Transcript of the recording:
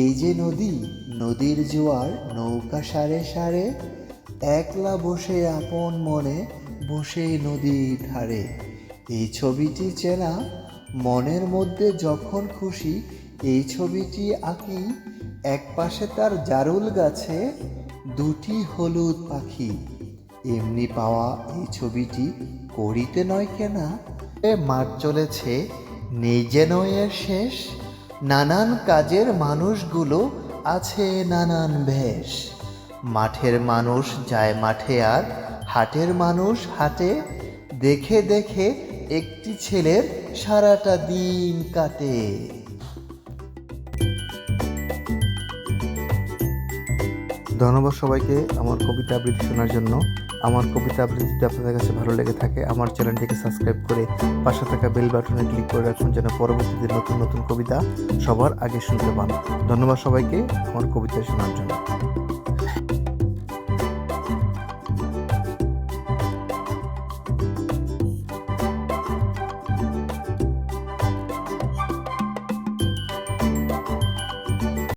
এই যে নদী, নদীর জোয়ার নৌকা সারে সারে, একলা বসে আপন মনে বসে নদীর ধারে। এই ছবিটি চেনা মনের মধ্যে যখন খুশি, এই ছবিটি আঁকি এক পাশে তার জারুল গাছে দুটি হলুদ পাখি। এমনি পাওয়া এই ছবিটি করিতে নয় কেনা, এ মাঠ চলেছে যেন শেষ, নানান কাজের মানুষগুলো আছে নানান ভেষ। মাঠের মানুষ যায় মাঠে আর, হাটের মানুষ হাটে। দেখে দেখে একটি ছেলের সারাটা দিন কাটে। ধন্যবাদ সবাইকে আমার কবিতা আবৃত্তি শোনার জন্য। আমার কবিতা আবৃত্তি যদি আপনাদের কাছে ভালো লেগে থাকে, আমার চ্যানেলটিকে সাবস্ক্রাইব করে পাশে থাকা বেল বাটনে ক্লিক করে রাখুন যেন পরবর্তীতে নতুন নতুন কবিতা সবার আগে শুনতে পান। ধন্যবাদ সবাইকে আমার কবিতা শোনার জন্য।